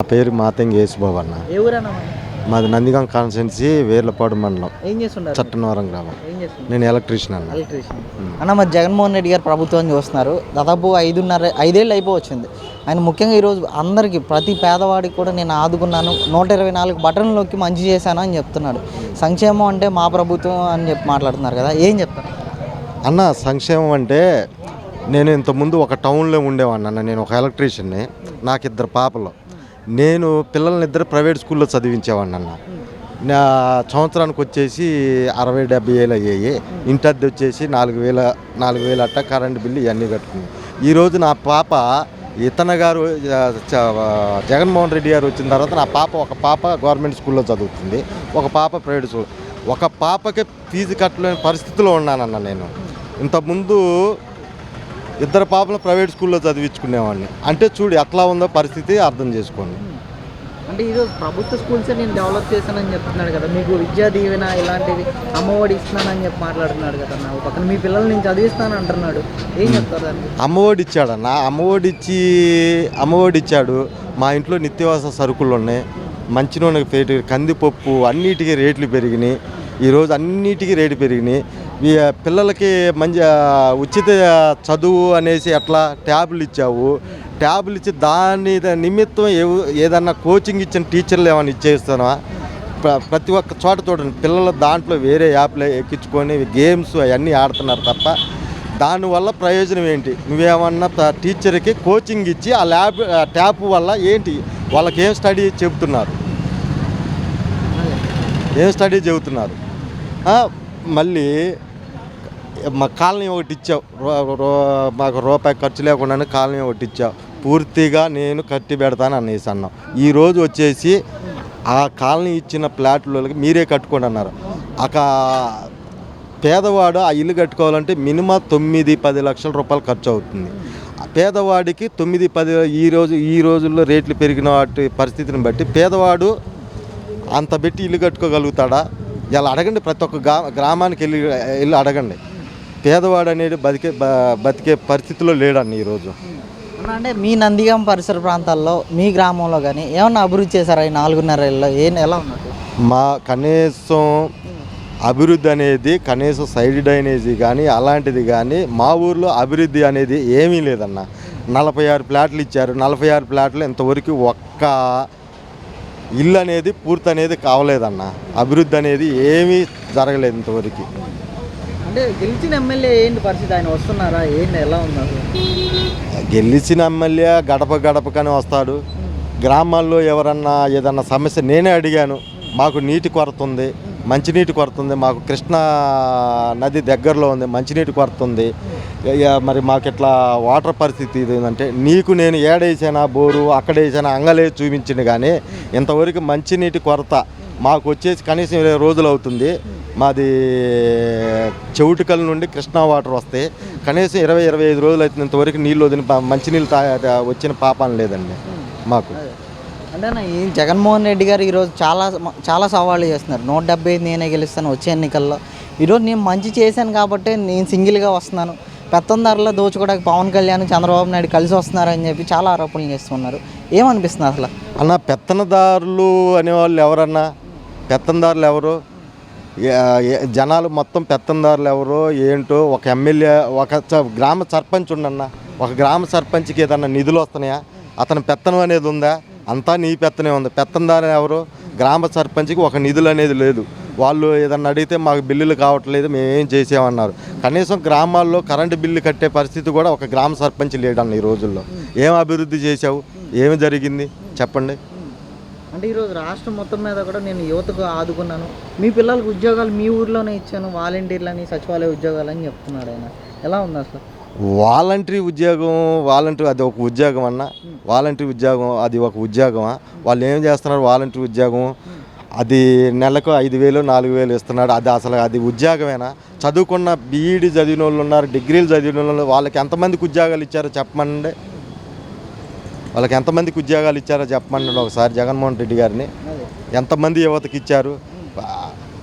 నా పేరు మాతంగి యేసుబాబు అన్న ఏ ఊరన్నా మరి? మాది నందిగం కాన్స్టెన్సీ వేర్లపాడు మండలం. ఏం చేస్తున్నారు? చట్టనవరం గ్రామం. ఏం చేస్తున్నారు? నేను ఎలక్ట్రీషియన్ అన్న. ఎలక్ట్రీషియన్. అన్న మరి జగన్మోహన్ రెడ్డి గారు ప్రభుత్వం చూస్తున్నారు. దాదాపు ఐదున్నర ఐదేళ్ళు అయిపోవచ్చింది. ఆయన ముఖ్యంగా ఈరోజు అందరికీ ప్రతి పేదవాడికి కూడా నేను ఆదుకున్నాను. నూట ఇరవై నాలుగు బటన్లోకి మంచి చేశాను అని చెప్తున్నాడు. సంక్షేమం అంటే మా ప్రభుత్వం అని చెప్పి మాట్లాడుతున్నారు కదా ఏం చెప్తారు? అన్న సంక్షేమం అంటే నేను ఇంతకుముందు ఒక టౌన్లో ఉండేవాడిని అన్న. నేను ఒక ఎలక్ట్రీషియన్ని. నాకు ఇద్దరు పాపలు. నేను పిల్లల్ని ఇద్దరు ప్రైవేట్ స్కూల్లో చదివించేవాడిని అన్న. నా సంవత్సరానికి వచ్చేసి అరవై డెబ్బై వేలు అయ్యాయి. ఇంటి అద్దె వచ్చేసి నాలుగు వేల నాలుగు వేలు అట్ట కరెంట్ బిల్లు ఇవన్నీ కట్టుకున్నాను ఈరోజు నా పాప ఇతన గారు జగన్మోహన్ రెడ్డి గారు వచ్చిన తర్వాత నా పాప ఒక పాప గవర్నమెంట్ స్కూల్లో చదువుతుంది. ఒక పాప ప్రైవేట్ స్కూల్. ఒక పాపకి ఫీజు కట్టలేని పరిస్థితిలో ఉన్నానన్న నేను. ఇంతకుముందు ఇద్దరు పాపలు ప్రైవేట్ స్కూల్లో చదివించుకునేవాడిని. అంటే చూడు ఎట్లా ఉందో పరిస్థితి అర్థం చేసుకోండి. అంటే ఈరోజు ప్రభుత్వ స్కూల్సే నేను డెవలప్ చేశానని చెప్తున్నాడు కదా మీకు విద్యా దీవెన ఇలాంటివి అమ్మఒడి ఇస్తున్నానని చెప్పి మాట్లాడుతున్నాడు కదా నా పక్కన మీ పిల్లలు నేను చదివిస్తాను అంటున్నాడు. ఏం చెప్తారు దానికి? అమ్మఒడి ఇచ్చాడన్న అమ్మఒడి ఇచ్చి అమ్మఒడి ఇచ్చాడు. మా ఇంట్లో నిత్యావసర సరుకులు ఉన్నాయి. మంచి నూనె పేరు కందిపప్పు అన్నిటికీ రేట్లు పెరిగినాయి. ఈరోజు అన్నిటికీ రేటు పెరిగినాయి. పిల్లలకి మంచి ఉచిత చదువు అనేసి అట్లా ట్యాబ్లు ఇచ్చావు? ట్యాబ్లు ఇచ్చి దాని నిమిత్తం ఏదన్నా కోచింగ్ ఇచ్చిన టీచర్లు ఏమైనా ఇచ్చేస్తానా ప్ర- ప్రతి ఒక్క చోట చూడండి పిల్లలు దాంట్లో వేరే యాప్లు ఎక్కించుకొని గేమ్స్ అవన్నీ ఆడుతున్నారు తప్ప దానివల్ల ప్రయోజనం ఏంటి? నువ్వేమన్నా టీచర్కి కోచింగ్ ఇచ్చి ఆ ల్యాబ్ ట్యాప్ వల్ల ఏంటి? వాళ్ళకి ఏం స్టడీ చెబుతున్నారు? ఏం స్టడీ చెబుతున్నారు? మళ్ళీ మా కాలనీ ఒకటి ఇచ్చావు. రో- రో- మాకు రూపాయి ఖర్చు లేకుండానే కాలనీ ఒకటి ఇచ్చావు. పూర్తిగా నేను కట్టి పెడతాను అనేసి అన్నాం ఈరోజు వచ్చేసి ఆ కాలనీ ఇచ్చిన ప్లాట్లకి మీరే కట్టుకోండి అన్నారు. అక పేదవాడు ఆ ఇల్లు కట్టుకోవాలంటే మినిమం తొమ్మిది పది లక్షల రూపాయలు ఖర్చు అవుతుంది. ఆ పేదవాడికి తొమ్మిది పది ఈ రోజు ఈ రోజుల్లో రేట్లు పెరిగిన వాటి పరిస్థితిని బట్టి పేదవాడు అంత పెట్టి ఇల్లు కట్టుకోగలుగుతాడా? ఇలా అడగండి ప్రతి ఒక్క గ్రా గ్రామానికి వెళ్ళి వెళ్ళి అడగండి. పేదవాడు అనేది బతికే బ- బతికే పరిస్థితిలో లేడన్న ఈరోజు. అంటే మీ నందిగాం పరిసర ప్రాంతాల్లో మీ గ్రామంలో కానీ ఏమన్నా అభివృద్ధి చేశారా ఈ నాలుగున్నర ఏళ్ళలో ఏం ఎలా ఉన్నట్టు? మా కనీసం అభివృద్ధి అనేది కనీసం సైడ్ డ్రైనేజీ కానీ అలాంటిది కానీ మా ఊర్లో అభివృద్ధి అనేది ఏమీ లేదన్న. నలభై ఆరు ప్లాట్లు ఇచ్చారు. నలభై ఆరు ప్లాట్లు ఇంతవరకు ఒక్క ఇల్లు అనేది పూర్తి అనేది కావలేదన్న. అభివృద్ధి అనేది ఏమీ జరగలేదు ఇంతవరకు. అంటే గెలిచిన ఎమ్మెల్యే ఏంటి పరిస్థితి? ఆయన వస్తున్నారా? ఏంటి? ఎలా ఉన్నారు గెలిచిన ఎమ్మెల్యే గడప గడపకని వస్తాడు. గ్రామాల్లో ఎవరన్నా ఏదన్నా సమస్య నేనే అడిగాను. మాకు నీటి కొరత ఉంది. మంచినీటి కొరత ఉంది. మాకు కృష్ణా నది దగ్గరలో ఉంది. మంచినీటి కొరత ఉంది. మరి మాకు ఇట్లా వాటర్ పరిస్థితి ఇది అంటే నీకు నేను ఏడేసానా బోరు అక్కడేసానా అంగలే చూపించింది కానీ ఇంతవరకు మంచినీటి కొరత మాకు వచ్చేసి కనీసం ఇరవై రోజులు అవుతుంది. మాది చెవుటికల్ నుండి కృష్ణా వాటర్ వస్తాయి. కనీసం ఇరవై ఇరవై ఐదు రోజులు అవుతుంది ఇంతవరకు నీళ్ళు వదిలిన మంచినీళ్ళు తా వచ్చిన పాపం లేదండి మాకు. అంటే ఈ జగన్మోహన్ రెడ్డి గారు ఈరోజు చాలా చాలా సవాళ్ళు చేస్తున్నారు. నూట డెబ్బై ఐదు నేనే గెలుస్తాను వచ్చే ఎన్నికల్లో. ఈరోజు నేను మంచి చేశాను కాబట్టి నేను సింగిల్గా వస్తున్నాను. పెత్తందారులో దోచుకోవడానికి పవన్ కళ్యాణ్ చంద్రబాబు నాయుడు కలిసి వస్తున్నారని చెప్పి చాలా ఆరోపణలు చేస్తున్నారు. ఏమనిపిస్తుంది అసలు? అన్న పెత్తనదారులు అనేవాళ్ళు ఎవరన్నా? పెత్తందారులు ఎవరు? జనాలు మొత్తం పెత్తందారులు ఎవరో? ఏంటో ఒక ఎమ్మెల్యే ఒక గ్రామ సర్పంచ్ ఉండన్న ఒక గ్రామ సర్పంచ్కి ఏదన్నా నిధులు వస్తున్నాయా? అతని పెత్తనం అనేది ఉందా? అంతా నీ పెత్తనే ఉంది. పెత్తందారులు ఎవరు? గ్రామ సర్పంచ్కి ఒక నిధులు అనేది లేదు. వాళ్ళు ఏదన్నా అడిగితే మాకు బిల్లులు కావట్లేదు మేము చేసామన్నారు కనీసం గ్రామాల్లో కరెంటు బిల్లు కట్టే పరిస్థితి కూడా ఒక గ్రామ సర్పంచ్ లేడన్న ఈ రోజుల్లో. ఏం అభివృద్ధి చేశావు? ఏమి జరిగింది? చెప్పండి. అంటే ఈరోజు రాష్ట్రం మొత్తం మీద కూడా నేను యువతకు ఆదుకున్నాను. మీ పిల్లలకు ఉద్యోగాలు మీ ఊర్లోనే ఇచ్చాను వాలంటీర్లని సచివాలయ ఉద్యోగాలు అని చెప్తున్నాడు ఆయన. ఎలా ఉంది అసలు? వాలంటరీ ఉద్యోగం వాలంటరీ అది ఒక ఉద్యోగం అన్న. వాలంటరీ ఉద్యోగం అది ఒక ఉద్యోగమా? వాళ్ళు ఏం చేస్తున్నారు? వాలంటరీ ఉద్యోగం. అది నెలకు ఐదు వేలు నాలుగు వేలు ఇస్తున్నాడు. అది అసలు అది ఉద్యోగమేనా? చదువుకున్న బీఈడి చదివిన వాళ్ళు ఉన్నారు డిగ్రీలు చదివిన వాళ్ళు వాళ్ళకి ఎంతమందికి ఉద్యోగాలు ఇచ్చారో చెప్పమండి. వాళ్ళకి ఎంతమందికి ఉద్యోగాలు ఇచ్చారో చెప్పమన్నాడు ఒకసారి జగన్మోహన్ రెడ్డి గారిని. ఎంతమంది యువతకి ఇచ్చారు?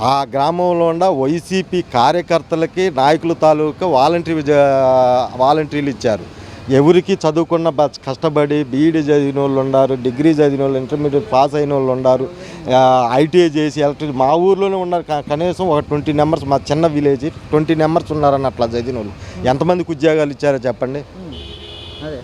ఆ- గ్రామంలో ఉన్న వైసీపీ కార్యకర్తలకి నాయకుల తాలూకా వాలంటరీ వాలంటీర్లు ఇచ్చారు. ఎవరికి చదువుకున్న కష్టపడి బీఈడీ చదివిన వాళ్ళు ఉన్నారు డిగ్రీ చదివిన వాళ్ళు ఇంటర్మీడియట్ పాస్ అయిన వాళ్ళు ఉన్నారు ఐటీఐ చేసి ఎలక్ట్రిక్ మా ఊర్లోనే ఉన్నారు. కనీసం ఒక ట్వంటీ నెంబర్స్ మా చిన్న విలేజ్ ట్వంటీ నెంబర్స్ ఉన్నారని అట్లా చదివిన వాళ్ళు. ఎంతమందికి ఉద్యోగాలు ఇచ్చారో చెప్పండి? అదే.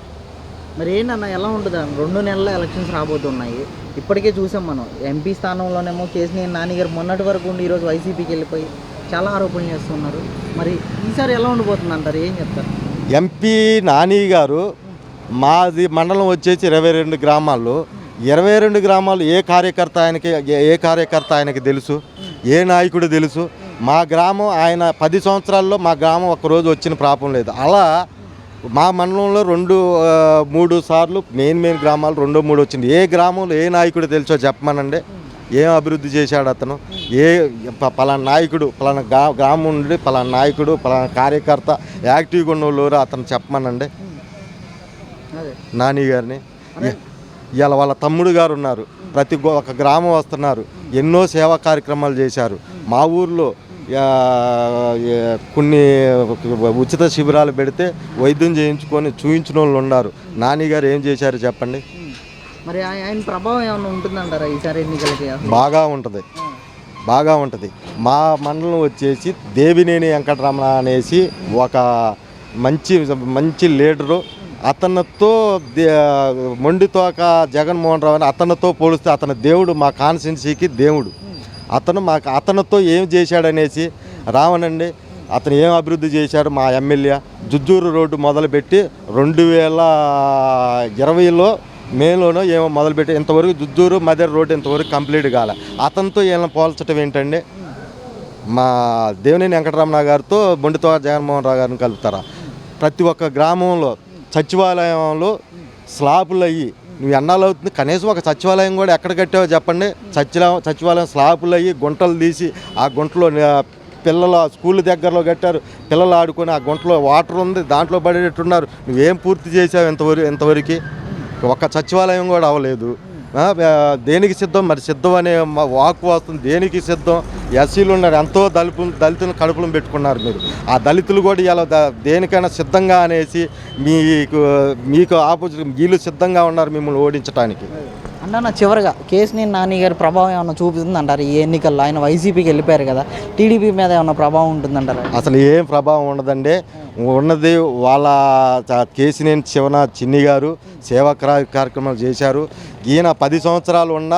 మరి ఏంటన్న ఎలా ఉంటుంది? రెండు నెలల ఎలక్షన్స్ రాబోతున్నాయి. ఇప్పటికే చూసాం మనం. ఎంపీ స్థానంలోనేమో కేసీఆర్ నానిగారు మొన్నటి వరకు ఉండి ఈరోజు వైసీపీకి వెళ్ళిపోయి చాలా ఆరోపణలు చేస్తున్నారు. మరి ఈసారి ఎలా ఉండిపోతుంది అంటారు ఏం చెప్తారు? ఎంపీ నాని గారు మాది మండలం వచ్చేసి ఇరవై రెండు గ్రామాల్లో. ఇరవై రెండు గ్రామాలు ఏ కార్యకర్త ఆయనకి ఏ- కార్యకర్త ఆయనకి తెలుసు? ఏ నాయకుడు తెలుసు? మా గ్రామం ఆయన పది సంవత్సరాల్లో మా గ్రామం ఒక్కరోజు వచ్చిన ప్రాపం లేదు. అలా మా మండలంలో రెండు మూడు సార్లు మెయిన్ మెయిన్ గ్రామాలు రెండో మూడు వచ్చింది. ఏ గ్రామంలో ఏ నాయకుడు తెలుసో చెప్పమనండి? ఏం అభివృద్ధి చేశాడు అతను? ఏ పలానా నాయకుడు పలానా గా గ్రామం నుండి పలానా నాయకుడు పలానా కార్యకర్త యాక్టివ్గా ఉన్న వాళ్ళు అతను చెప్పమనండి. నాని గారిని. ఇవాళ వాళ్ళ తమ్ముడు గారు ఉన్నారు. ప్రతి ఒక గ్రామం వస్తున్నారు. ఎన్నో సేవా కార్యక్రమాలు చేశారు. మా ఊర్లో కొన్ని ఉచిత శిబిరాలు పెడితే వైద్యం చేయించుకొని చూయించిన వాళ్ళు ఉన్నారు. నాని గారు ఏం చేశారు చెప్పండి? మరి ఆయ- ఆయన ప్రభావం ఏమైనా ఉంటుందంటారా ఈసారి ఎన్నికలకి? బాగా ఉంటుంది. బాగా ఉంటుంది. మా మండలం వచ్చేసి దేవినేని వెంకటరమణ అనేసి ఒక మంచి మంచి లీడరు. అతనితో దే- మొండితోక జగన్మోహన్ రావు అని అతనితో పోలిస్తే అతని దేవుడు మా కాన్స్టిట్యున్సీకి దేవుడు. అతను మాకు అతనితో ఏం చేశాడనేసి రావనండి అతను ఏం అభివృద్ధి చేశాడు మా ఎమ్మెల్యే జుజ్జూరు రోడ్డు మొదలుపెట్టి రెండు వేల ఇరవైలో మేలోనో ఏమో మొదలుపెట్టి ఇంతవరకు జుజ్జూరు మదర్ రోడ్డు ఇంతవరకు కంప్లీట్ కాలే. అతనితో ఏమైనా పోల్చడం ఏంటండి? మా దేవినేని వెంకటరమణ గారితో బొండితో జగన్మోహన్ రావు గారిని కలుపుతారా? ప్రతి ఒక్క గ్రామంలో సచివాలయంలో స్లాబులు అయ్యి నువ్వు ఎన్నాళ్ళు అవుతుంది? కనీసం ఒక సచివాలయం కూడా ఎక్కడ కట్టావో చెప్పండి. సచివాలయం సచివాలయం స్లాపులు అయ్యి గుంటలు తీసి ఆ గుంటలో పిల్లలు పిల్లల స్కూల్ దగ్గరలో కట్టారు. పిల్లలు ఆడుకొని ఆ గుంటలో వాటర్ ఉంది దాంట్లో పడేటట్టున్నారు. నువ్వేం పూర్తి చేసావు ఇంతవరకు ఇంతవరకు? ఒక సచివాలయం కూడా అవ్వలేదు. దేనికి సిద్ధం? మరి సిద్ధం అనే మా వాక్ వస్తుంది. దేనికి సిద్ధం? ఎస్సీలు ఉన్నారు ఎంతో దళిపు దళితులను కడుపులను పెట్టుకున్నారు మీరు. ఆ దళితులు కూడా ఇలా దేనికైనా సిద్ధంగా అనేసి మీకు మీకు ఆపోజిట్ వీళ్ళు సిద్ధంగా ఉన్నారు మిమ్మల్ని ఓడించడానికి అన్న చివరిగా కేసీఆర్ నాని గారి ప్రభావం ఏమైనా చూపిస్తుంది అంటారు ఈ ఎన్నికల్లో ఆయన వైసీపీకి వెళ్ళిపోయారు కదా టీడీపీ మీద ఏమైనా ప్రభావం ఉంటుందంటారా? అసలు ఏం ప్రభావం ఉండదండి. ఉన్నది వాళ్ళ కేసినేని శివన చిన్ని గారు సేవా క్రా- కార్యక్రమాలు చేశారు. ఈయన పది సంవత్సరాలు ఉన్న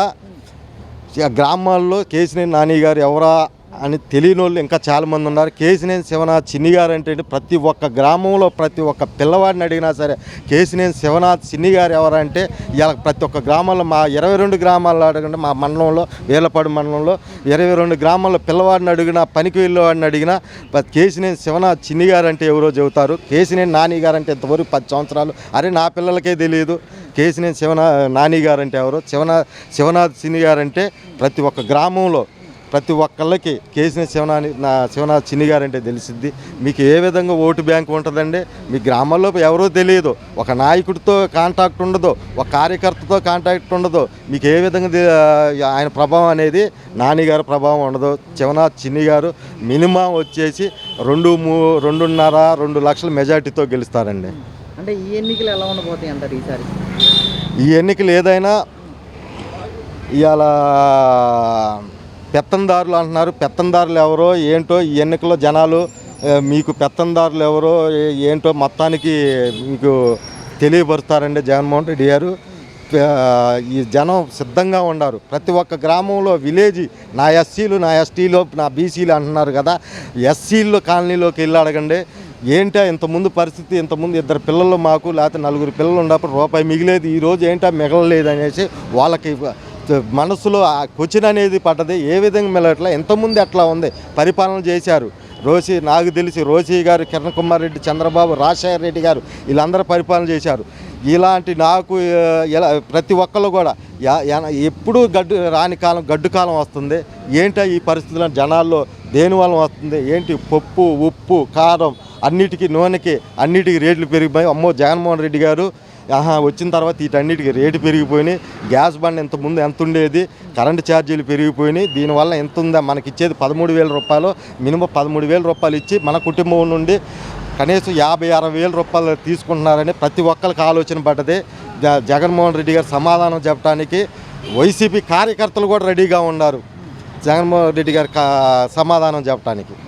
గ్రామాల్లో కేసినేని నాని గారు ఎవరా అని తెలియని వాళ్ళు ఇంకా చాలామంది ఉన్నారు. కేసినేని శివనాథ్ చిన్ని గారు అంటే ప్రతి ఒక్క గ్రామంలో ప్రతి ఒక్క పిల్లవాడిని అడిగినా సరే కేసినేని శివనాథ్ చిన్ని గారు ఎవరంటే ఇలా ప్రతి ఒక్క గ్రామంలో మా ఇరవై రెండు గ్రామాల్లో అడగండి మా మండలంలో వేలపాడు మండలంలో ఇరవై రెండు గ్రామాల్లో పిల్లవాడిని అడిగినా పనికి వెళ్ళేవాడిని అడిగినా కేసినేని శివనాథ్ చిన్ని గారు అంటే ఎవరో చెబుతారు. కేసినేని నాని గారు అంటే ఇంతవరకు పది సంవత్సరాలు. అరే నా పిల్లలకే తెలియదు. కేసినేని శివనా నాని గారు అంటే ఎవరు శివనా శివనాథ్ సిని గారు అంటే ప్రతి ఒక్క గ్రామంలో ప్రతి ఒక్కళ్ళకి కేసినేని శివనాని నా శివనాథ్ చిన్ని గారు అంటే తెలిసిద్ది. మీకు ఏ విధంగా ఓటు బ్యాంక్ ఉంటుందండి? మీ గ్రామాల్లో ఎవరో తెలియదు. ఒక నాయకుడితో కాంటాక్ట్ ఉండదు. ఒక కార్యకర్తతో కాంటాక్ట్ ఉండదు. మీకు ఏ విధంగా ఆయన ప్రభావం అనేది? నానిగారి ప్రభావం ఉండదు. శివనాథ్ చిన్ని గారు మినిమం వచ్చేసి రెండు మూ రెండున్నర రెండు లక్షల మెజార్టీతో గెలుస్తారండి. అంటే ఈ ఎన్నికలు ఎలా ఉండబోతాయి అంటారు ఈసారి? ఈ ఎన్నికలు ఏదైనా ఇవాళ పెత్తందారులు అంటున్నారు. పెత్తందారులు ఎవరో ఏంటో ఈ ఎన్నికల్లో జనాలు మీకు పెత్తందారులు ఎవరో ఏంటో మొత్తానికి మీకు తెలియపరుస్తారండి జగన్మోహన్ రెడ్డి గారు. ఈ జనం సిద్ధంగా ఉన్నారు. ప్రతి ఒక్క గ్రామంలో విలేజ్ నా ఎస్సీలు నా ఎస్టీలో నా బీసీలు అంటున్నారు కదా. ఎస్సీలు కాలనీలోకి వెళ్ళి అడగండి. ఏంటా ఇంతకుముందు పరిస్థితి ఇంతకుముందు ఇద్దరు పిల్లలు మాకు లేకపోతే నలుగురు పిల్లలు ఉన్నప్పుడు రూపాయి మిగిలేదు ఈరోజు ఏంటా మిగలలేదు అనేసి వాళ్ళకి మనసులో ఆ క్వశ్చన్ అనేది పడ్డది. ఏ విధంగా మిగలట్లా? ఇంతకుముందు ఎట్లా ఉంది? పరిపాలన చేశారు. రోషి నాకు తెలిసి రోషి గారు కిరణ్ కుమార్ రెడ్డి చంద్రబాబు రాజశేఖర రెడ్డి గారు వీళ్ళందరూ పరిపాలన చేశారు. ఇలాంటి నాకు ఇలా ప్రతి ఒక్కళ్ళు కూడా ఎప్పుడూ ఎప్పుడు గడ్డు రాని కాలం గడ్డు కాలం వస్తుంది. ఏంటో ఈ పరిస్థితుల్లో జనాల్లో దేనివల్ల వస్తుంది? ఏంటి? పప్పు ఉప్పు కారం అన్నిటికీ నూనెకి అన్నిటికీ రేట్లు పెరిగిపోయి అమ్మో జగన్మోహన్ రెడ్డి గారు ఆహా వచ్చిన తర్వాత వీటన్నిటికి రేటు పెరిగిపోయినాయి. గ్యాస్ బండ్ ఇంత ముందు ఎంత ఉండేది? కరెంటు ఛార్జీలు పెరిగిపోయినాయి. దీనివల్ల ఎంత ఉందా? మనకి ఇచ్చేది పదమూడు వేల రూపాయలు. మినిమం పదమూడు వేల రూపాయలు ఇచ్చి మన కుటుంబం నుండి కనీసం యాభై అరవై వేల రూపాయలు తీసుకుంటున్నారని ప్రతి ఒక్కరికి ఆలోచన పడ్డది. జ- జగన్మోహన్ రెడ్డి గారు సమాధానం చెప్పడానికి వైసీపీ కార్యకర్తలు కూడా రెడీగా ఉన్నారు. జగన్మోహన్ రెడ్డి గారి కా- సమాధానం చెప్పడానికి.